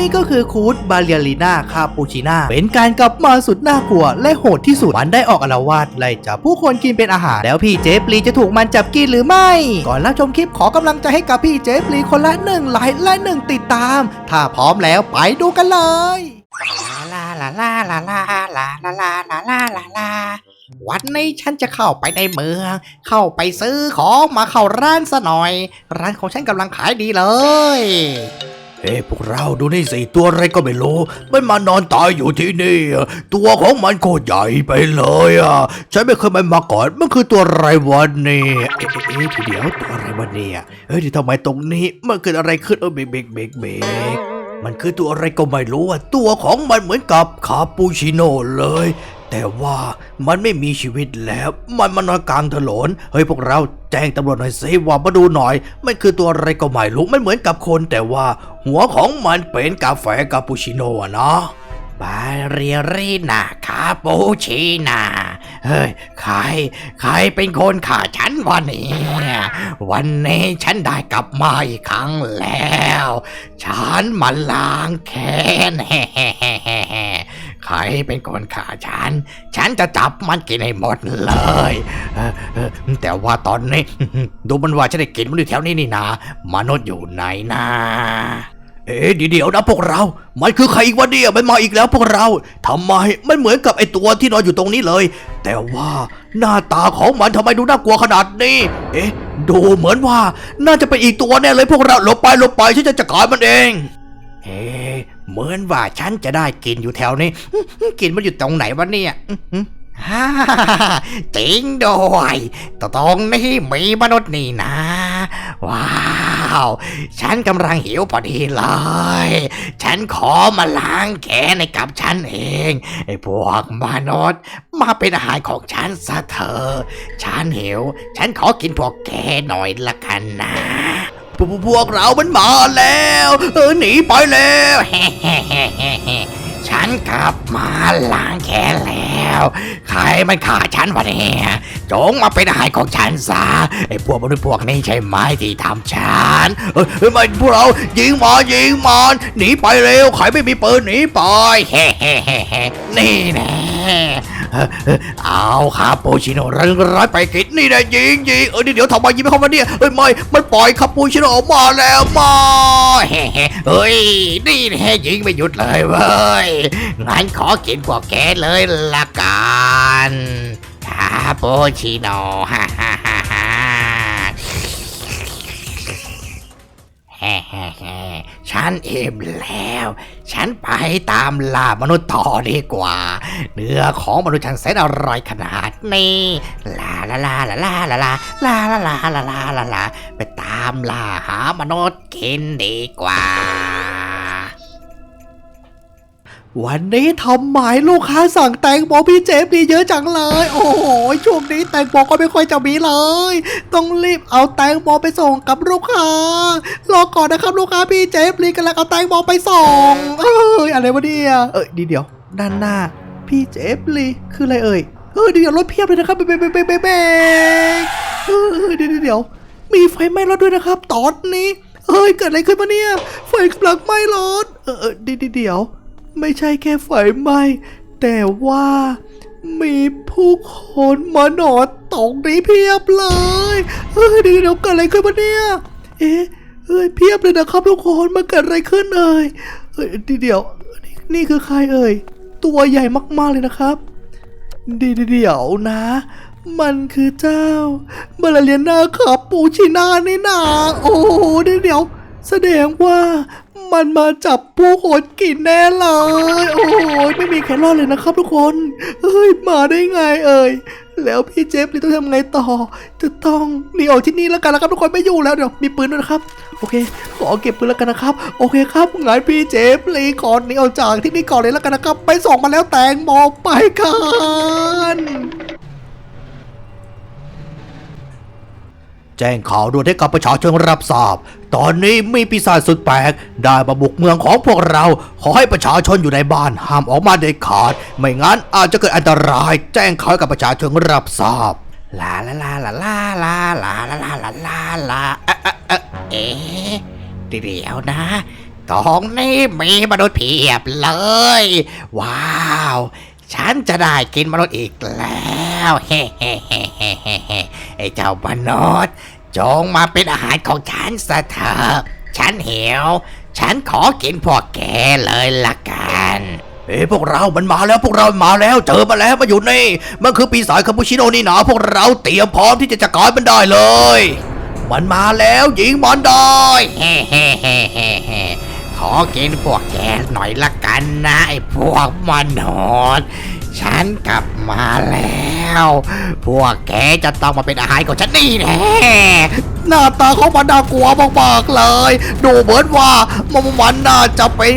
นี่ก็คือคูดบาเลียลีนาคาปูชิน่าเป็นการกลับมาสุดน่ากลัว และโหดที่สุดมันได้ออกอาละวาดไล่จับผู้คนกินเป็นอาหาร แล้วพี่เจฟลีจะถูกมันจับกินหรือไม่ ก่อนรับชมคลิปขอกำลังใจให้กับพี่เจฟลีคนละหนึ่งไลค์และหนึ่งติดตาม ถ้าพร้อมแล้วไปดูกันเลยลาลาลาลาลาลาลาลาลาลาลาลาวันนี้ฉันจะเข้าไปในเมือง เข้าไปซื้อของมาเข้าร้านซะหน่อย ร้านของฉันกำลังขายดีเลย เฮ้พวกเราดูนี่สิตัวอะไรก็ไม่รู้ มันมานอนตายอยู่ที่นี่ ตัวของมันโคตรใหญ่ไปเลยอะ ฉันไม่เคยมันมาก่อน มันคือตัวอะไรวันนี้เอ๊ะเอ๊ะเอ๊ะทีเดียวตัวอะไรวันนี้อะเฮ้ยทำไมตรงนี้ มันเกิดอะไรขึ้นเออเบกเบกเบกเบกมันคือตัวอะไรก็ไม่รู้อะ ตัวของมันเหมือนกับคาปูชิโน่เลย แต่ว่ามันไม่มีชีวิตแล้ว มันมานอนกลางถนนเฮ้ยพวกเราแจ้งตำรวจหน่อยสิว่ามาดูหน่อย มันคือตัวอะไรก็ไม่รู้มันเหมือนกับคน แต่ว่าหัวของมันเป็นกาแฟคาปูชิโน่อะนะ บาเรียรีนาคาปูชินาเฮ้ยใครใครเป็นคนฆ่าฉันวันนี้ วันนี้ฉันได้กลับมาอีกครั้งแล้ว ฉันมาล้างแค้นใครเป็นคนฆ่าฉัน ฉันจะจับมันกินให้หมดเลย แต่ว่าตอนนี้ ดูมันว่าฉันได้กินมันอยู่แถวนี้นี่นะมนุษย์อยู่ไหนนะ เอ๊ะเดี๋ยวนะพวกเรา มันคือใครอีกวะเนี่ยมันมาอีกแล้วพวกเราทำไมมันเหมือนกับไอตัวที่นอนอยู่ตรงนี้เลย แต่ว่าหน้าตาของมันทำไมดูน่ากลัวขนาดนี้ เอ๊ะ ดูเหมือนว่าน่าจะเป็นอีกตัวแน่เลยพวกเราหลบไปหลบไปฉันจะจัดการมันเองเอ๊ะเหมือนว่าฉันจะได้กินอยู่แถวนี้กินมันอยู่ตรงไหนวะเนี่ยฮ่าจริงด้วยตรงนี้มีมนุษย์นี่นะว้า วฉันกำลังหิวพอดีเลย ฉันขอมาล้างแค้นให้กับฉันเอง ไอ้พวกมนุษย์มาเป็นอาหารของฉันซะเถอะ ฉันหิว ฉันขอกินพวกแกหน่อยละกันนะพวกพวกเรามันมาแล้ว เออหนีไปแล้ว ฉันกลับมาล้างแค้นแล้ว ใครมันฆ่าฉันวะเนี่ยจงมาเป็นอาหารของฉันซะไอ้พวกมนุษย์พวกนี้ใช่ไหมที่ทำฉันเอ้ยมันพวกเรายิงมายิงมันหนีไปเร็วใครไม่มีปืนหนีไปเฮ้เฮ้เฮ้เฮ้นี่แน่ เอาคาปูชิโน่ร้ร้อยไปกินนี่นะยิงยิงเออดีเดี๋ยวทำไมยิงไม่เข้ามาเนี่ยเอ้ยไม่มันปล่อยคาปูชิโน่ออกมาแล้วมาเฮ้เฮ้เฮ้ยนี่แน่ยิงไม่หยุดเลยเว้ยงั้นขอกินพวกแกเลยละกันคาปูชิโน่ฮ่าฮ่าฮ่าฮ่าแฮ่แฮ่แฮ่ ฉันอิ่มแล้ว ฉันไปตามล่ามนุษย์ต่อดีกว่า เนื้อของมนุษย์ฉันแสนอร่อยขนาดนี้ลาลาลาลาลาลาลาลาลาลาลาลาลาลาไปตามล่าหามนุษย์กินดีกว่า วันนี้ทำไมายลูกค้าสั่งแตงโมพี่เจฟดีเยอะจังเลย โอ้โหช่วงนี้แตงโมก็ไม่ค่อยจะมีเลย ต้องรีบเอาแตงโมไปส่งกับลูกค้ารอก่อนนะครับลูกค้าพี่เจฟรีกำลังเอาแตงโมไปส่งเอ้ยอะไรวะเนี่ยเอ้ยดีเดี๋ยว ด้านหน้า พี่เจฟรีคืออะไรเอ่ยเฮ้ยเดี๋ยวรถเพียบเลยนะครับเบ๊เบ๊เบ๊เบ๊เบ๊เฮ้ยเดี๋ยวเดี๋ยวมีไฟไหม้รถด้วยนะครับ ตอนนี้เฮ้ยเกิดอะไรขึ้นมาเนี่ยไฟกำลังไหม้รถเออเดี๋ยวเดี๋ยว ไม่ใช่แค่ไฟไหม้แต่ว่ามีผู้คนมานอนตรงนี้เพียบเลย เฮ้ยเดี๋ยวเดี๋ยวเกิดอะไรขึ้นมาเนี่ย เอ๊ะเฮ้ยเพียบเลยนะครับทุกคนมาเกิดอะไรขึ้นเอ่ยเฮ้ยเดี๋ยวนี่นี่คือใครเอ่ยตัวใหญ่มากๆเลยนะครับเดี๋ยวเดี๋ยวนะ มันคือเจ้าบาลาเลียนาคาปูชิน่านี่นาโอ้เดี๋ยวแสดงว่า มันมาจับผู้คนกินแน่เลย โอ้โหไม่มีใครรอดเลยนะครับทุกคนเฮ้ยมาได้ไงเอ่ยแล้วพี่เจฟนี่ต้องทำไงต่อ จะต้องหนีออกที่นี่แล้วกันแล้วครับทุกคนไม่อยู่แล้วเดี๋ยวมีปืนด้วยนะครับโอเค ขอเก็บปืนแล้วกันนะครับ โอเคครับงั้นพี่เจฟลีขอหนีออกจากที่นี่ก่อนเลยแล้วกันนะครับ ไปส่งมาแล้วแตงโมไปกัน แจ้งข่าวด่วนให้กับประชาชนรับทราบ ตอนนี้มีปีศาจสุดแปลก ได้มาบุกเมืองของพวกเรา ขอให้ประชาชนอยู่ในบ้านห้ามออกมาเด็ดขาด ไม่งั้นอาจจะเกิดอันตราย แจ้งข่าวกับประชาชนรับทราบลาลาลาลาลาลาลาลาลาลาลาลาเอ๊ะเอ๊ะเอ๊ะเดี๋ยวนะตรงนี้มีมนุษย์เพียบเลย ว้าว ฉันจะได้กินมนุษย์อีกแล้วเฮ้เฮ้เฮ้เฮ้เฮ้ไอ้เจ้ามนุษย์จงมาเป็นอาหารของฉันซะเถอะฉันหิว ฉันขอกินพวกแกเลยละกันเอ้พวกเรามันมาแล้วพวกเรามาแล้ว เจอมาแล้วมาอยู่นี่ มันคือปีศาจคาปูชิโน่นี่หนะพวกเราเตรียมพร้อมที่จะจัดการมันได้เลย มันมาแล้วยิงมันได้เฮ้เฮ้เฮ้เฮ้เฮ้ ขอกินพวกแกหน่อยละกันนะไอ้พวกมนุษย์ฉันกลับมาแล้ว พวกแกจะต้องมาเป็นอาหารของฉันนี่แน่ หน้าตาเขามันน่ากลัวมากๆเลย ดูเหมือนว่ามันมันน่าจะเป็น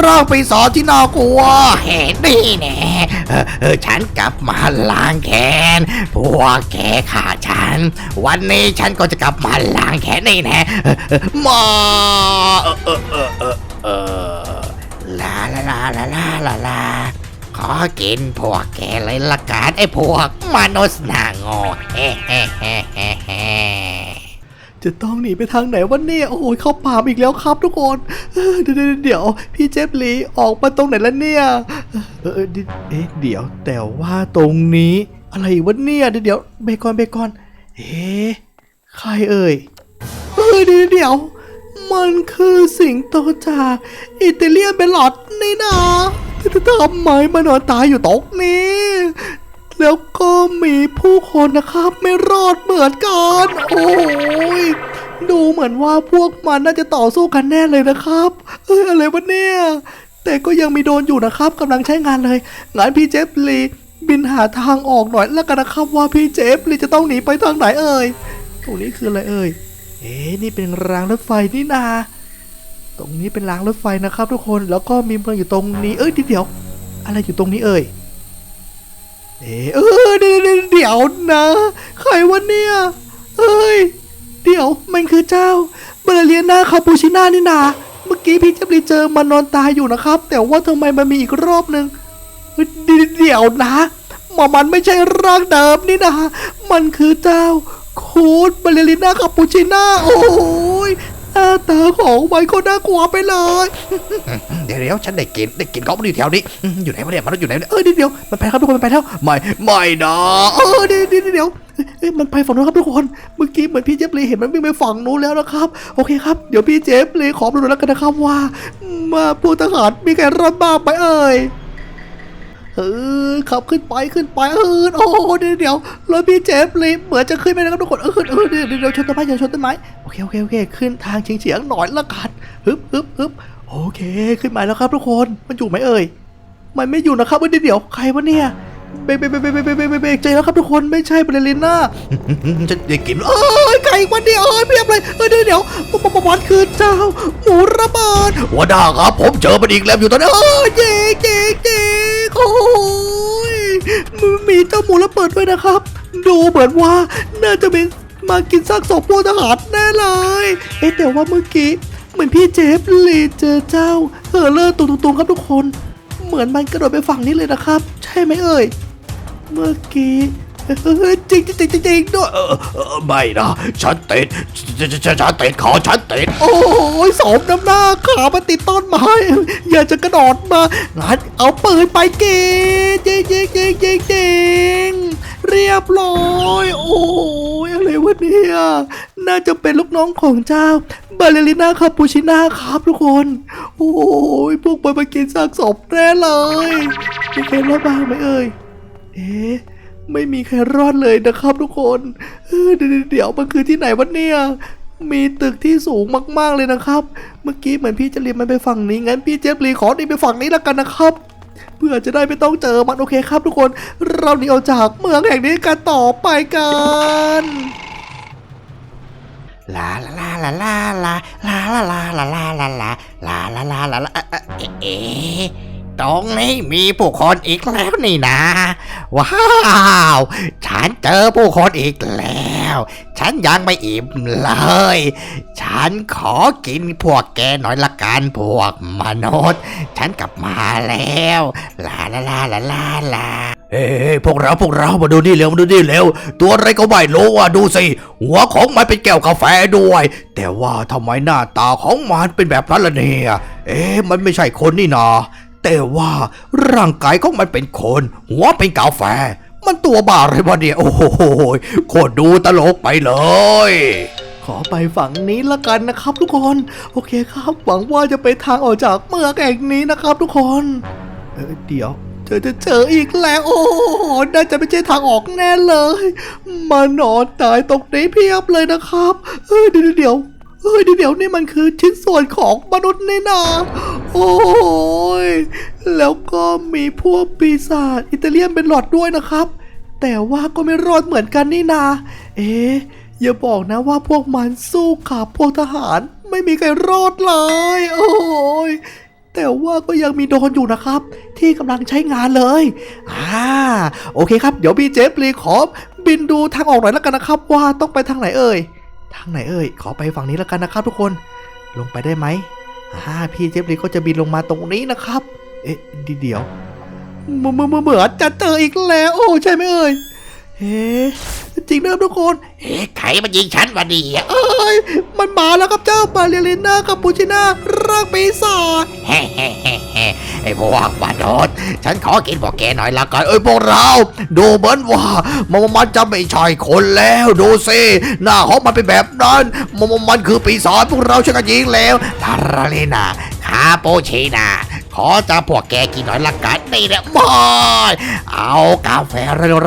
ร่างปีศาจที่น่ากลัวเห็นนี่แน่เออฉันกลับมาล้างแค้นพวกแกฆ่าฉัน วันนี้ฉันก็จะกลับมาล้างแค้นนี่แน่มาลาลาลาลาลาลาลาขอกินพวกแกเลยละกันไอ้พวกมนุษย์หน้าโง่เฮ้เฮ้เฮ้เฮ้เฮ้ จะต้องหนีไปทางไหนวะเนี่ย โอ้ยเข้าป่าอีกแล้วครับทุกคน เดี๋ยวเดี๋ยวพี่เจฟลีออกมาตรงไหนแล้วเนี่ย เออเออเดี๋ยวเอ๊ะเดี๋ยวแต่ว่าตรงนี้ อะไรวะเนี่ย เดี๋ยวเดี๋ยวเบคอนเบคอน เอ๊ะใครเอ่ยเออเดี๋ยวเดี๋ยวมันคือสิงโตจากอิตาเลียนเบลลอดนี่นะทำไมมันนอนตายอยู่ตรงนี้ แล้วก็มีผู้คนนะครับไม่รอดเหมือนกัน โอ้ยดูเหมือนว่าพวกมันน่าจะต่อสู้กันแน่เลยนะครับเอ้ยอะไรวะเนี่ย แต่ก็ยังมีโดนอยู่นะครับกำลังใช้งานเลยงั้นพี่เจฟลีบินหาทางออกหน่อยแล้วกันนะครับว่าพี่เจฟลีจะต้องหนีไปทางไหนเอ่ย ตรงนี้คืออะไรเอ่ย เอ๊นี่เป็นรางรถไฟนี่นา ตรงนี้เป็นรางรถไฟนะครับ ทุกคน แล้วก็มีเมืองอยู่ตรงนี้ เอ้ยเดี๋ยว อะไรอยู่ตรงนี้เอ่ย เอะเออเดี๋ยวเดี๋ยวนะ ใครวะเนี่ยเอ้ย เดี๋ยวมันคือเจ้าเบลเลียนาคาปูชิน่านี่นาเมื่อกี้พี่เจับรีเจอมันนอนตายอยู่นะครับ แต่ว่าทำไมมันมีอีกรอบหนึ่งเดี๋ยวนะมอมันไม่ใช่ร่างเดิมนี่นะ มันคือเจ้าคูดเบลเลียนาคาปูชิน่าโอ้ หน้าตาของมันก็น่ากลัวไปเลย เดี๋ยวเดี๋ยวฉันได้กินได้กินของมันอยู่แถวนี้อืมอยู่ไหนวะเนี่ยมันอยู่ไหนเนี่ยเออเดี๋ยวเดี๋ยวมันไปครับทุกคนมันไปแล้วไม่ไม่นะเออเดี๋ยวเดี๋ยวเดี๋ยวเอ้ยมันไปฝั่งนู้นครับทุกคนเมื่อกี้เหมือนพี่เจฟลีเห็นมันวิ่งไปฝั่งนู้นแล้วนะครับ โอเคครับเดี๋ยวพี่เจฟลีขอมาดูแล้วกันนะครับว่ามาผู้ทหารมีใครรอดบ้างไหมเอ่ย เออขับขึ้นไปขึ้นไปเออโอ้เดี๋ยวเดี๋ยวรถพี่เจ็ฟลีเหมือนจะขึ้นไม่ได้ครับทุกคนเออขึ้นเออเดี๋ยวเดี๋ยวชนต้นไม้อย่าชนต้นไม้โอเคโอเคโอเคขึ้นทางเฉียงๆหน่อยละกันฮึบฮึบฮึบโอเคขึ้นมาแล้วครับทุกคนมันอยู่ไหมเอ่ยมันไม่อยู่นะครับเดี๋ยวใครวะเนี่ยเบรกเบรกเบรกเบรกเบรกเบรกใจแล้วครับทุกคนไม่ใช่บริลินน่าจะเด็กกินเอ้ยไก่วันนี้เอ้ยเพียบเลยเอ้ยเดี๋ยวเดี๋ยวบอลคืนเจ้าหมูระบาดวัาด่าครับผมเจอมันอีกแล้วอยู่ตอนนี้เอ้ยเจ๊เจ๊เจ๊ โอ้ยมันมีเจ้าหมูระเบิดด้วยนะครับ ดูเหมือนว่าน่าจะเป็นมากินซากศพพวกทหารแน่เลย เอ๊ะแต่ว่าเมื่อกี้เหมือนพี่เจฟลีเจอเจ้าเฮอเลอร์ตุงๆๆครับทุกคน เหมือนมันกระโดดไปฝั่งนี้เลยนะครับ ใช่ไหมเอ่ย เมื่อกี้ จริงจริงจริงด้วยไม่นะฉันติดฉันฉันฉันติดขอฉันติด โอ้ยสมน้ำหน้าขามาติดต้นไม้อยากจะกระโดดมางั้นเอาปืนไปเกเจ๊งเจ๊งเจ๊งเจ๊งเจ๊งเรียบร้อย โอ้ยอะไรวะเนี่ยน่าจะเป็นลูกน้องของเจ้าบาเลริน่าคาปูชิน่าครับทุกคน โอ้ยพวกมันมากินซากศพแน่เลยมีใครรอดบ้างไหมเอ่ยเอ๊ะ ไม่มีใครรอดเลยนะครับทุกคนเดี๋ยวเดี๋ยวมันคือที่ไหนวะเนี่ย มีตึกที่สูงมากๆเลยนะครับ เมื่อกี้เหมือนพี่จะเรียนมันไปฝั่งนี้งั้นพี่เจฟรีขอหนีไปฝั่งนี้แล้วกันนะครับ เพื่อจะได้ไม่ต้องเจอมันโอเคครับ ทุกคนเราหนีออกจากเมืองแห่งนี้กันต่อไปกันลาลาลาลาลาลาลาลาลาลาลาลาลาลาลาลาลาเอ๊ะตรงนี้มีผู้คนอีกแล้วนี่นะ ว้าว ฉันเจอผู้คนอีกแล้ว ฉันยังไม่อิ่มเลย ฉันขอกินพวกแกหน่อยละกันพวกมนุษย์ ฉันกลับมาแล้วลาลาลาลาลาลาเฮ้ยพวกเราพวกเรามาดูนี่เร็วมาดูนี่เร็ว ตัวอะไรก็ไม่รู้อะดูสิ หัวของมันเป็นแก้วกาแฟด้วย แต่ว่าทำไมหน้าตาของมันเป็นแบบนั้นล่ะเนี่ย เอ๊ะมันไม่ใช่คนนี่นา แต่ว่าร่างกายของมันเป็นคน หัวเป็นกาแฟ มันตัวบ้าอะไรวะเนี่ย โอ้โหโคตรดูตลกไปเลย ขอไปฝั่งนี้ละกันนะครับทุกคน โอเคครับ หวังว่าจะไปทางออกจากเมืองแห่งนี้นะครับทุกคน เออเดี๋ยวเจอจะเจออีกแล้ว โอ้น่าจะไม่ใช่ทางออกแน่เลย มานอนตายตรงนี้เพียบเลยนะครับ เออเดี๋ยว เดี๋ยเดี๋ยวเดี๋ยวนี่มันคือชิ้นส่วนของมนุษย์นี่นาโอ้ยแล้วก็มีพวกปีศาจอิตาเลียนเป็นหลอดด้วยนะครับ แต่ว่าก็ไม่รอดเหมือนกันนี่นา เอ๊ะอย่าบอกนะว่าพวกมันสู้กับพวกทหาร ไม่มีใครรอดเลย โอ้ยแต่ว่าก็ยังมีโดนอยู่นะครับ ที่กำลังใช้งานเลย อ่า โอเคครับ เดี๋ยวพี่เจฟลีขอบินดูทางออกหน่อยแล้วกันนะครับ ว่าต้องไปทางไหนเอ่ย ทางไหนเอ่ย ขอไปฝั่งนี้แล้วกันนะครับทุกคน ลงไปได้ไหมฮ่าพี่เจฟรีก็จะบินลงมาตรงนี้นะครับ เอ๊ะเดี๋ยวเหมือนเหมือนเหมือนจะเจออีกแล้ว โอ้ใช่ไหมเอ่ย จริงนะครับทุกคนเอ๊ะใครมันยิงฉันวะเนี่ยเอ้ย มันมาแล้วครับเจ้าบาเลียลิน่ากับปูชิน่าร่างปีศาจเฮ้เฮ้เฮ้เฮ้ไอ้พวกบาดดฉันขอกินพวกแกหน่อยละกันเอ้ยพวกเรา ดูเหมือนว่ามันมันจะไม่ใช่คนแล้วดูสิหน้าของมันเป็นแบบนั้นมันมันคือปีศาจพวกเราช่วยกันยิงแล้วพาราเลนาคาโปชินา ขอจะพวกแกกินหน่อยละกันนี่แหละมอยเอากาแฟ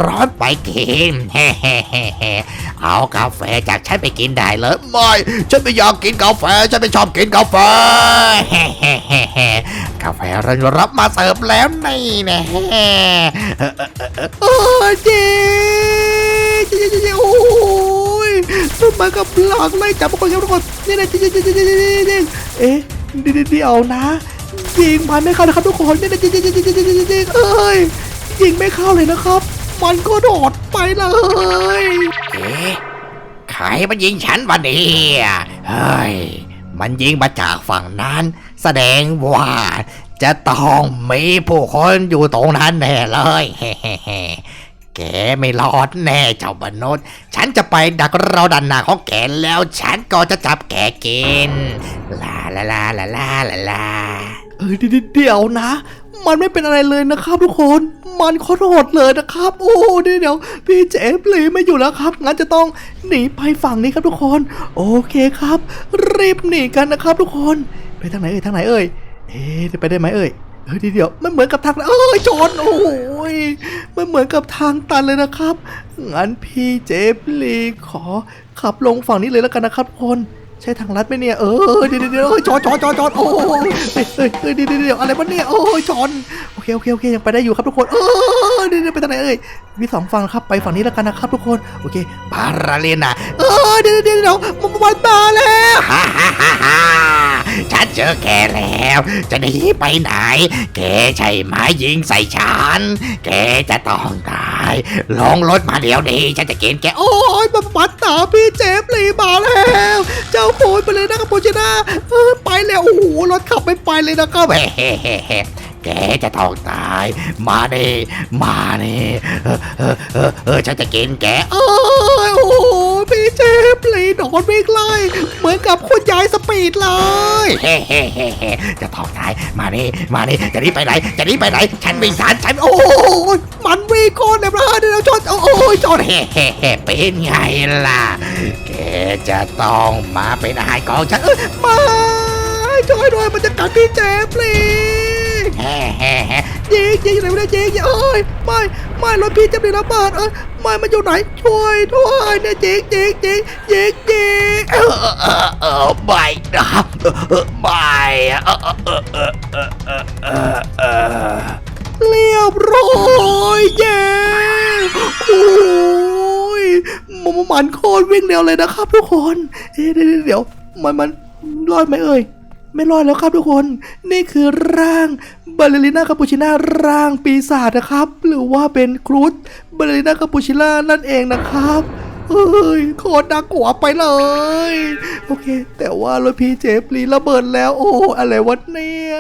ร้อนๆไปกินเฮ้เฮ้เฮ้เฮ้เอากาแฟจากฉันไปกินได้เลยไม่ฉันไม่อยากกินกาแฟฉันไม่ชอบกินกาแฟเฮ้เฮ้เฮ้เฮ้กาแฟเรารับมาเสิร์ฟแล้วนี่นะเออเจ๊เจ๊เจ๊เจ๊โอ้ยมันมากับหลังไล่จับพวกคนครับทุกคนนี่นะเจ๊เจ๊เจ๊เจ๊เจ๊เจ๊เจ๊เอ๊ะดิเดี๋ยวนะ ยิงมันไม่เข้านะครับทุกคนนี่นะเจ๊เจ๊เจ๊เจ๊เจ๊เจ๊เจ๊เอ้ยยิงไม่เข้าเลยนะครับ มันก็โดดไปเลยเอ๊ะใครมันยิงฉันวะเนี่ยเฮ้ยมันยิงมาจากฝั่งนั้น แสดงว่าจะต้องมีผู้คนอยู่ตรงนั้นแน่เลยเฮ้เฮ้แกไม่รอดแน่เจ้ามนุษย์ ฉันจะไปดักเราดันหน้าของแกแล้ว ฉันก็จะจับแกกิน ลาลาลาลาลาลา เออเดี๋ยวเดี๋ยวนะ มันไม่เป็นอะไรเลยนะครับทุกคน มันโคตรโหดเลยนะครับ โอ้เดี๋ยวเดี๋ยวพี่เจฟลีไม่อยู่แล้วครับ งั้นจะต้องหนีไปฝั่งนี้ครับทุกคน โอเคครับ รีบหนีกันนะครับ ทุกคน ไปทางไหนเอ่ยทางไหนเอ่ย เอ๊ะจะไปได้ไหมเอ่ยเฮ้ยเดี๋ยวเดี๋ยวมันเหมือนกับทางเอ้ยจอนโอ้ยมันเหมือนกับทางตันเลยนะครับงั้นพี่เจฟลีขอขับลงฝั่งนี้เลยแล้วกันนะครับทุกคน ใช่ทางลัดไหมเนี่ย เออเดี๋ยวเดี๋ยวเดี๋ยวเอ้ยจอนจอจอนจอโอ้ยเฮ้ยเฮ้ยเดี๋ยวเดี๋ยวอะไรวะเนี่ย โอ้ยจอนโอเคโอเคโอเคยังไปได้อยู่ครับทุกคน เออเดี๋ยวไปทางไหนเอ้ยมีสองฝั่งครับไปฝั่งนี้แล้วกันนะครับทุกคน โอเคปาราเลนาเออเดี๋ยวเดี๋ยวเดี๋ยวมันมันมาแล้ว เจอแกแล้ว จะหนีไปไหน แกใช่ไม้ยิงใส่ฉัน แกจะต้องตาย ลงรถมาเดี๋ยวนี้ฉันจะกินแก โอ้ยมัปัดตาพี่เจฟลีมาแล้ว เจ้าโอยไปเลยนะครับโปชนาเออไปแล้ว โอ้โห รถขับไม่ไปเลยนะครับ แกจะต้องตาย มาเน่มาเน่เออเออเออฉันจะกินแกเอ้ยโอ้โหพี่เจฟลีโดนวิ่งไล่เหมือนกับคุณยายสปีดเลยเฮ้เฮ้เฮ้เฮ้จะต้องตาย มาเน่มาเน่จะหนีไปไหน จะหนีไปไหน ฉันวิ่สารฉันโอ้ยมันวิ่งก่อนเดี๋ยวนะเดี๋ยวชนโอ้ยจอดเฮ้เฮ้เฮ้เป็นไงล่ะ แกจะต้องมาเป็นอาหารของฉันเอ้ยมาช่วยด้วยมันจะกัดพี่เจฟลี เฮ้เฮ้เฮ้ยิงยิงอยู่ไหนไม่ได้ยิงยิงเอ้ยไม่ไม่รถพี่เจฟลีระเบิดเอ้ยไม่มันอยู่ไหนช่วยด้วยเนี่ยยิงยิงยิงยิงยิงเออเออเออไม่นะไม่เออเออเออเออเออเออเออเรียบร้อยเย้โอ้ยมันมันโคตรวิ่งเร็วเลยนะครับทุกคนเอ๊ะเดี๋ยวเดี๋ยวมันมันรอดไหมเอ่ยไม่รอดแล้วครับทุกคน นี่คือร่าง บาเลริน่าคาปูชิน่าร่างปีศาจนะครับ หรือว่าเป็นครุฑบาเลริน่าคาปูชิน่านั่นเองนะครับเฮ้ยโคตรน่ากลัวไปเลย โอเค แต่ว่ารถพีเจฟรีระเบิดแล้ว โอ้ อะไรวะเนี่ย